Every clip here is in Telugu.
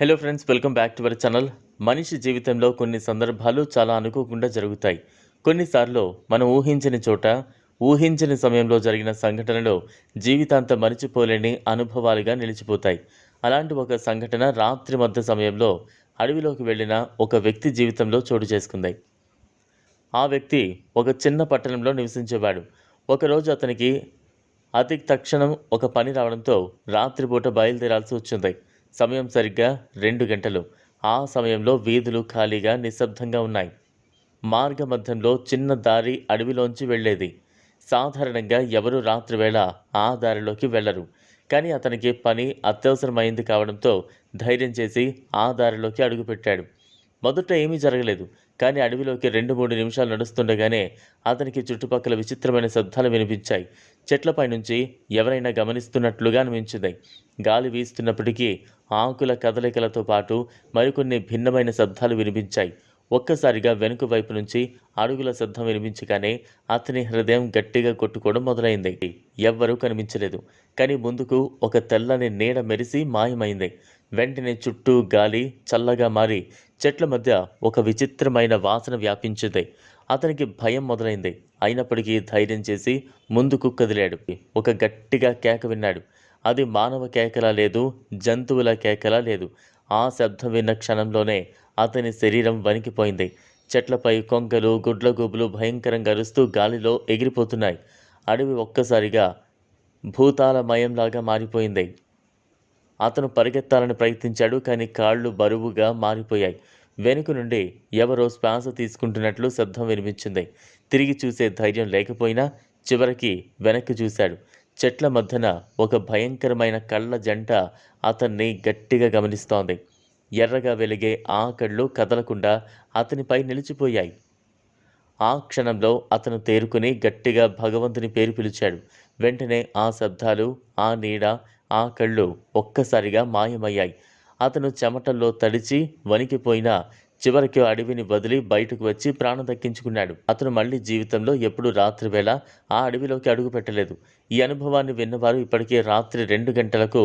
Hello friends welcome back to our channel మనిషి జీవితంలో కొన్ని సందర్భాలు చాలా అనుకోకుండా జరుగుతాయి. కొన్నిసార్లు మనం ఊహించని చోట ఊహించని సమయంలో జరిగిన సంఘటనలు జీవితాంతం మరిచిపోలేని అనుభవాలుగా నిలిచిపోతాయి. అలాంటి ఒక సంఘటన రాత్రి మధ్య సమయంలో అడవిలోకి వెళ్ళిన ఒక వ్యక్తి జీవితంలో చోటు చేసుకుంది. ఆ వ్యక్తి ఒక చిన్న పట్టణంలో నివసించేవాడు. ఒకరోజు అతనికి అతి తక్షణం ఒక పని రావడంతో రాత్రిపూట బయలుదేరాల్సి వచ్చింది. సమయం సరిగ్గా రెండు గంటలు. ఆ సమయంలో వీధులు ఖాళీగా నిశ్శబ్దంగా ఉన్నాయి. మార్గ మధ్యంలో చిన్న దారి అడవిలోంచి వెళ్ళేది. సాధారణంగా ఎవరు రాత్రివేళ ఆ దారిలోకి వెళ్ళరు. కానీ అతనికి పని అత్యవసరమైంది కావడంతో ధైర్యం చేసి ఆ దారిలోకి అడుగుపెట్టాడు. మొదట ఏమీ జరగలేదు. కానీ అడవిలోకి రెండు మూడు నిమిషాలు నడుస్తుండగానే అతనికి చుట్టుపక్కల విచిత్రమైన శబ్దాలు వినిపించాయి. చెట్లపై నుంచి ఎవరైనా గమనిస్తున్నట్లుగా అనిపించింది. గాలి వీస్తున్నప్పటికీ ఆకుల కదలికలతో పాటు మరికొన్ని భిన్నమైన శబ్దాలు వినిపించాయి. ఒక్కసారిగా వెనుక వైపు నుంచి అడుగుల శబ్దం వినిపించగానే అతని హృదయం గట్టిగా కొట్టుకోవడం మొదలైంది. ఎవ్వరూ కనిపించలేదు. కానీ ముందుకు ఒక తెల్లని నీడ మెరిసి మాయమైంది. వెంటనే చుట్టూ గాలి చల్లగా మారి చెట్ల మధ్య ఒక విచిత్రమైన వాసన వ్యాపించింది. అతనికి భయం మొదలైంది. అయినప్పటికీ ధైర్యం చేసి ముందుకు కదిలాడు. ఒక గట్టిగా కేక విన్నాడు. అది మానవ కేకలా లేదు జంతువుల కేకలా లేదు. ఆ శబ్దం విన్న క్షణంలోనే అతని శరీరం వణికిపోయింది. చెట్లపై కొంగలు గుడ్లగూబులు భయంకరంగా అరుస్తూ గాలిలో ఎగిరిపోతున్నాయి. అడవి ఒక్కసారిగా భూతాలమయంలాగా మారిపోయింది. అతను పరిగెత్తాలని ప్రయత్నించాడు కానీ కాళ్ళు బరువుగా మారిపోయాయి. వెనుక నుండి ఎవరో శ్వాస తీసుకుంటున్నట్లు శబ్దం వినిపించింది. తిరిగి చూసే ధైర్యం లేకపోయినా చివరికి వెనక్కి చూశాడు. చెట్ల మధ్యన ఒక భయంకరమైన కళ్ళ జంట అతన్ని గట్టిగా గమనిస్తోంది. ఎర్రగా వెలిగే ఆ కళ్ళు కదలకుండా అతనిపై నిలిచిపోయాయి. ఆ క్షణంలో అతను తేరుకుని గట్టిగా భగవంతుని పేరు పిలిచాడు. వెంటనే ఆ శబ్దాలు ఆ నీడ ఆ కళ్ళు ఒక్కసారిగా మాయమయ్యాయి. అతను చెమటల్లో తడిచి వణికిపోయినా చివరికి అడవిని వదిలి బయటకు వచ్చి ప్రాణం దక్కించుకున్నాడు. అతను మళ్ళీ జీవితంలో ఎప్పుడు రాత్రి వేళ ఆ అడవిలోకి అడుగు పెట్టలేదు. ఈ అనుభవాన్ని విన్నవారు ఇప్పటికే రాత్రి రెండు గంటలకు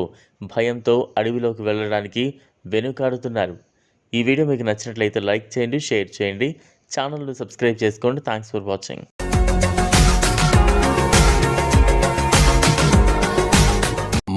భయంతో అడవిలోకి వెళ్ళడానికి వెనుకాడుతున్నారు. ఈ వీడియో మీకు నచ్చినట్లయితే లైక్ చేయండి షేర్ చేయండి. ఛానల్ను సబ్స్క్రైబ్ చేసుకోండి. Thanks for watching.